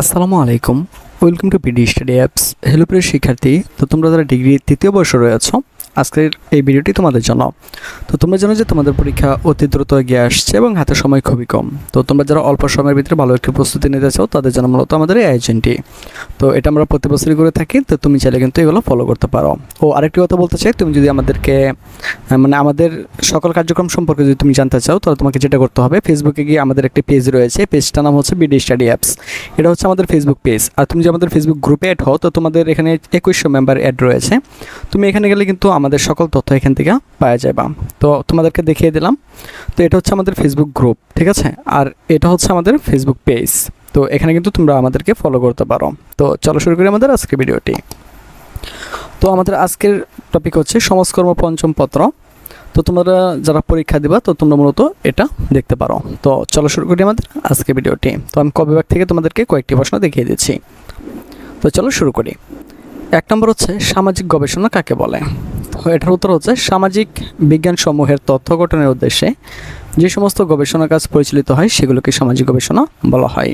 আসসালামু আলাইকুম। Welcome to PD study apps hello প্রিয় শিক্ষার্থী, তো তোমরা যারা ডিগ্রি তৃতীয় বর্ষ রয়েছ আজকের এই ভিডিওটি তোমাদের জন্য। তো তোমরা জানো যে তোমাদের পরীক্ষা অতি দ্রুত এগিয়ে আসছে এবং হাতে সময় খুবই কম। তো তোমরা যারা অল্প সময়ের ভিতরে ভালো একটি প্রস্তুতি নিতে চাও, তাদের জন্য মূলত আমাদের এই আয়োজনটি। তো এটা আমরা প্রতি বছরই করে থাকি, তো তুমি চাইলে কিন্তু এগুলো ফলো করতে পারো। ও আরেকটি কথা বলতে চাই, তুমি যদি আমাদেরকে মানে আমাদের সকল কার্যক্রম সম্পর্কে যদি তুমি জানতে চাও, তাহলে তোমাকে যেটা করতে হবে ফেসবুকে গিয়ে আমাদের একটি পেজ রয়েছে পেজটার নাম হচ্ছে বিডি স্টাডি অ্যাপস এটা হচ্ছে আমাদের ফেসবুক পেজ আর তুমি যে আমাদের ফেসবুক গ্রুপে অ্যাড হও, তো তোমাদের এখানে একুশশো মেম্বার অ্যাড রয়েছে। তুমি এখানে গেলে কিন্তু আমাদের সকল তথ্য এখান থেকে পাওয়া যাবে তো তোমাদেরকে দেখিয়ে দিলাম। তো এটা হচ্ছে আমাদের ফেসবুক গ্রুপ ঠিক আছে? আর এটা হচ্ছে আমাদের ফেসবুক পেজ তো এখানে কিন্তু তোমরা আমাদেরকে ফলো করতে পারো। তো চলো শুরু করি আমাদের আজকের ভিডিওটি তো আমাদের আজকের টপিক হচ্ছে সমাজকর্ম পঞ্চম পত্র। তো তোমরা যারা পরীক্ষা দিবা, তো তোমরা মূলত এটা দেখতে পারো। তো চলো শুরু করি আমাদের আজকে ভিডিওটি তো আমি কবে বিভাগ থেকে তোমাদেরকে কয়েকটি প্রশ্ন দেখিয়ে দিচ্ছি। তো চলো শুরু করি। এক নম্বর হচ্ছে সামাজিক গবেষণা কাকে বলে? এটার উত্তর হচ্ছে সামাজিক বিজ্ঞান সমূহের তথ্য গঠনের উদ্দেশ্যে যে সমস্ত গবেষণা কাজ পরিচালিত হয়, সেগুলোকে সামাজিক গবেষণা বলা হয়।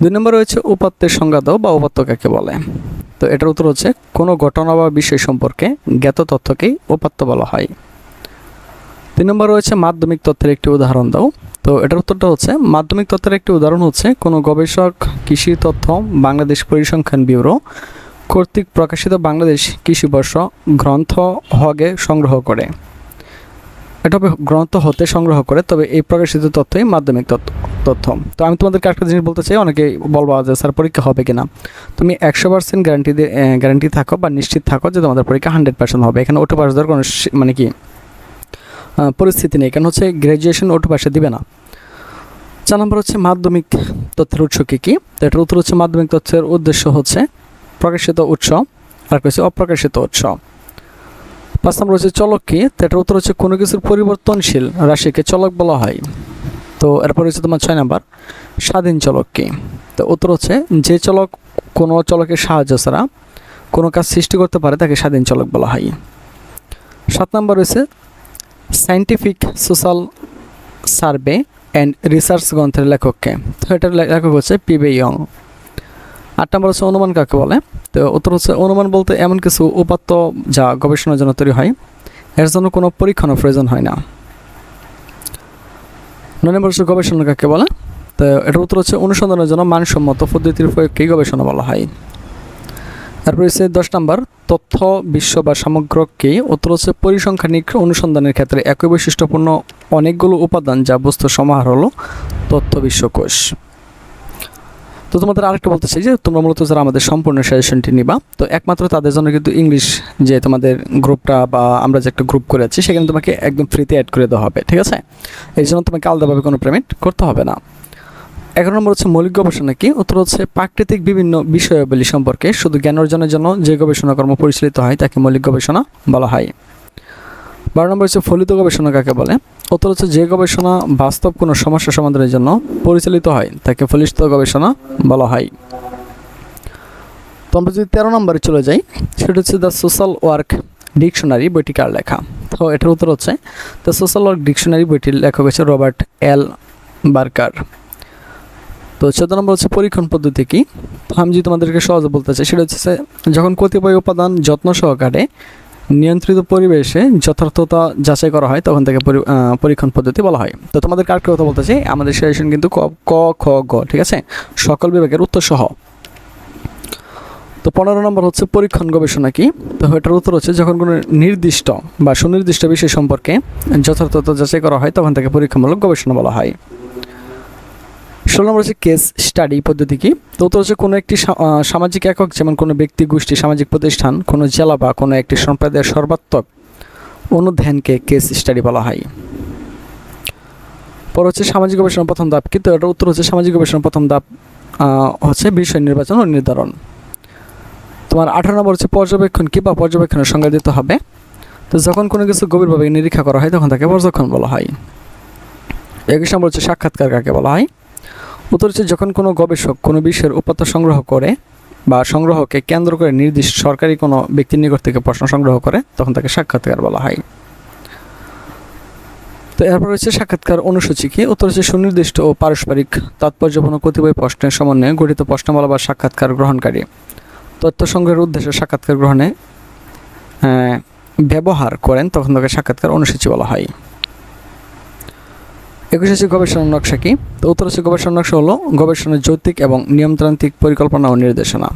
দুই নম্বর রয়েছে উপাত্তের সংজ্ঞা দাও বা উপাত্ত কাকে বলে? তো এটার উত্তর হচ্ছে কোনো ঘটনা বা বিষয় সম্পর্কে জ্ঞাত তথ্যকেই উপাত্ত বলা হয়। তিন নম্বর রয়েছে মাধ্যমিক তথ্যের একটি উদাহরণ দাও। তো এটার উত্তরটা হচ্ছে মাধ্যমিক তথ্যের একটি উদাহরণ হচ্ছে কোনো গবেষক কৃষি তথ্য বাংলাদেশ পরিসংখ্যান ব্যুরো কর্তৃক প্রকাশিত বাংলাদেশ কৃষি বর্ষ গ্রন্থ হগে সংগ্রহ করে। এটা হবে গ্রন্থ হতে সংগ্রহ করে, তবে এই প্রকাশিত তথ্যই মাধ্যমিক তথ্য তথ্য। তো আমি তোমাদেরকে একটা জিনিস বলতে চাই অনেকে বলব যে, স্যার, পরীক্ষা হবে কিনা? তুমি একশো পার্সেন্ট গ্যারান্টি গ্যারান্টি থাকো বা নিশ্চিত থাকো যে তোমাদের পরীক্ষা হান্ড্রেড পার্সেন্ট হবে। এখানে ওটো পাস দেওয়ার কোনো মানে কি পরিস্থিতি নেই। কারণ হচ্ছে গ্র্যাজুয়েশন ওটো পাশে দিবে না। চার নম্বর হচ্ছে মাধ্যমিক তথ্যের উৎস কী কী? তো এটার উত্তর হচ্ছে মাধ্যমিক তথ্যের উদ্দেশ্য হচ্ছে প্রকাশিত উৎস আর হচ্ছে অপ্রকাশিত উৎস পাঁচ নম্বর হচ্ছে চলক কি? তো এটার উত্তর হচ্ছে কোনো কিছুর পরিবর্তনশীল রাশিকে চলক বলা হয়। তো এরপর হচ্ছে তোমার ছয় নাম্বার, স্বাধীন চলক কি? তো উত্তর হচ্ছে যে চলক কোনো চলকের সাহায্য ছাড়া কোনো কাজ সৃষ্টি করতে পারে তাকে স্বাধীন চলক বলা হয়। সাত নম্বর রয়েছে scientific social survey and research গ্রন্থের লেখককে। তো এটার লেখক হচ্ছে পিবে ইয়ং। আট নম্বর হচ্ছে অনুমান কাকে বলে? তো উত্তর হচ্ছে অনুমান বলতে এমন কিছু উপাত্ত যা গবেষণার জন্য তৈরি হয়। এর জন্য কোনো পরীক্ষণের প্রয়োজন হয় না। নয় নম্বর হচ্ছে গবেষণা কাকে বলে? তো এটার উত্তর হচ্ছে অনুসন্ধানের জন্য মানসম্মত পদ্ধতির প্রয়োগকেই গবেষণা বলা হয়? তারপর হচ্ছে দশ নম্বর, তথ্য, বিশ্ব বা সামগ্রককে উত্তর হচ্ছে পরিসংখ্যানিক অনুসন্ধানের ক্ষেত্রে একই বৈশিষ্ট্যপূর্ণ অনেকগুলো উপাদান যা বস্তু সমাহার হলো তথ্য বিশ্বকোষ তো তোমাদের আরেকটা বলতে চাই যে তোমরা মূলত যারা আমাদের সম্পূর্ণ সাজেশনটি নিবা, তো একমাত্র তাদের জন্য কিন্তু ইংলিশ যে তোমাদের গ্রুপটা বা আমরা যে একটা গ্রুপ করে করেছি সেখানে তোমাকে একদম ফ্রিতে অ্যাড করে দেওয়া হবে, ঠিক আছে? এই জন্য তোমাকে আলাদাভাবে কোনো পেমেন্ট করতে হবে না। এগারো নম্বর হচ্ছে মৌলিক গবেষণা কি? উত্তর হচ্ছে প্রাকৃতিক বিভিন্ন বিষয়াবলী সম্পর্কে, শুধু জ্ঞান অর্জনের জন্য যে গবেষণা কর্ম পরিচালিত হয়, তাকে মৌলিক গবেষণা বলা হয়। বারো নম্বর হচ্ছে ফলিত গবেষণা কাকে বলে? উত্তর হচ্ছে যে গবেষণা বাস্তব কোনো সমস্যা সমাধানের জন্য পরিচালিত হয়, তাকে ফলিত গবেষণা বলা হয়। তো আমরা যদি তেরো নম্বরে চলে যাই, সেটা হচ্ছে দ্য সোশ্যাল ওয়ার্ক ডিকশনারি বইটি কার লেখা। তো এটার উত্তর হচ্ছে, দ্য সোশ্যাল ওয়ার্ক ডিকশনারি বইটির লেখক হচ্ছে রবার্ট এল বার্কার। তো চোদ্দ নম্বর হচ্ছে পরীক্ষণ পদ্ধতি কি? আমি যদি তোমাদেরকে সহজে বলতে চাই, সেটা হচ্ছে যখন কতিপয় উপাদান যত্ন সহকারে নিয়ন্ত্রিত পরিবেশে যথার্থতা যাচাই করা হয় তখন আহ, পরীক্ষণ পদ্ধতি বলা হয়। তো তোমাদের কার কথা বলতে চাই আমাদের সেশন কিন্তু ক ক, খ গ ঠিক আছে? সকল বিভাগের উত্তর সহ তো পনেরো নম্বর হচ্ছে পরীক্ষণ গবেষণা কি? তো এটার উত্তর হচ্ছে যখন কোনো নির্দিষ্ট বা সুনির্দিষ্ট বিষয় সম্পর্কে যথার্থতা যাচাই করা হয় তখন তাকে পরীক্ষামূলক গবেষণা বলা হয়। ষোলো নম্বর হচ্ছে কেস স্টাডি পদ্ধতি কি? তো হচ্ছে কোনো একটি সামাজিক একক, যেমন কোনো ব্যক্তি, গোষ্ঠী, সামাজিক প্রতিষ্ঠান, কোনো জেলা বা কোনো একটি সম্প্রদায়ের সর্বাত্মক অনুধ্যানকে কেস স্টাডি বলা হয়। পর হচ্ছে সামাজিক গবেষণার প্রথম ধাপ কিন্তু এটার উত্তর হচ্ছে সামাজিক গবেষণার প্রথম ধাপ হচ্ছে বিষয় নির্বাচন ও নির্ধারণ। তোমার আঠারো নম্বর হচ্ছে পর্যবেক্ষণ কি বা পর্যবেক্ষণের সংজ্ঞা দিতে হবে। তো যখন কোনো কিছু গভীরভাবে নিরীক্ষা করা হয়, তখন তাকে পর্যবেক্ষণ বলা হয়। একুশ নম্বর হচ্ছে সাক্ষাৎকার কাকে বলা হয়? উত্তর হচ্ছে যখন কোনো গবেষক কোনো বিষয়ের উপাত্ত সংগ্রহ করে বা সংগ্রহকে কেন্দ্র করে নির্দিষ্ট সরকারি কোনো ব্যক্তির নিকট থেকে প্রশ্ন সংগ্রহ করে, তখন তাকে সাক্ষাৎকার বলা হয়। তো এরপর হচ্ছে সাক্ষাৎকার অনুসূচি কি উত্তর হচ্ছে সুনির্দিষ্ট ও পারস্পরিক তাৎপর্যপূর্ণ কতিপয় প্রশ্নের সমন্বয়ে গঠিত প্রশ্নমালা বা সাক্ষাৎকার গ্রহণকারী। তথ্য সংগ্রহের উদ্দেশ্যে সাক্ষাৎকার গ্রহণে ব্যবহার করেন, তখন তাকে সাক্ষাৎকার অনুসূচি বলা হয়। একুশ হচ্ছে গবেষণা নকশা কি? তো উত্তর হচ্ছে গবেষণা নকশা হলো গবেষণার যৌক্তিক এবং নিয়মতান্ত্রিক পরিকল্পনা ও নির্দেশনা।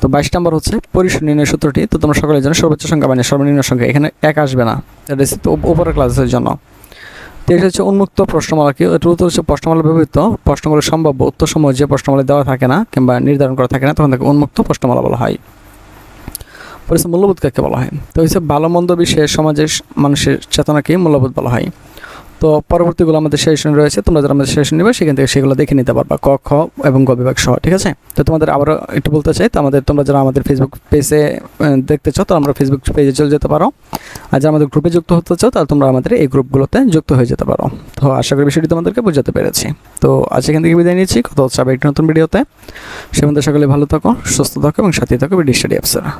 তো বাইশ নম্বর হচ্ছে পরিসর নির্ণয় সূত্রটি। তো তোমরা সকলে জানো, সর্বোচ্চ সংখ্যা মানে সর্বনিম্ন সংখ্যা। এখানে এক আসবে না। এটা উপরের ক্লাসের জন্য। তেইশ হচ্ছে উন্মুক্ত প্রশ্নমালা কি? এটার উত্তর হচ্ছে প্রশ্নমালা ব্যবহৃত। প্রশ্নগুলো সম্ভাব্য উত্তরসমূহ যে প্রশ্নমালা দেওয়া থাকে না কিংবা নির্ধারণ করা থাকে না, তখন তাকে উন্মুক্ত প্রশ্নমালা বলা হয়। পরিচয় মূল্যবোধ কাকে বলা হয়? তো হচ্ছে ভালো মন্দ বিষয়ে সমাজের মানুষের চেতনাকে মূল্যবোধ বলা হয়। তো পরবর্তীগুলো আমাদের সেশন রয়েছে, তোমরা যারা আমাদের সেশন নেবে, সেখান থেকে সেগুলো দেখে নিতে পারবা। ক, খ এবং গ বিভাগ সহ, ঠিক আছে? তো তোমাদের আবারও একটু বলতে চাই, তো আমাদের, তোমরা যারা আমাদের ফেসবুক পেজে দেখতে চাও, তো আমরা ফেসবুক পেজে চলে যেতে পারো। আর যারা আমাদের গ্রুপে যুক্ত হতে চাও, তাহলে তোমরা আমাদের এই গ্রুপগুলোতে যুক্ত হয়ে যেতে পারো। তো আশা করি বিষয়টি তোমাদেরকে বোঝাতে পেরেছি। তো আজ এখান থেকে বিদায় নিচ্ছি। কত হচ্ছে একটি নতুন ভিডিওতে সে মধ্যে সকলে ভালো থাকো, সুস্থ থাকো এবং সাথে থাকো, বিডি স্টাডি অ্যাপসেরা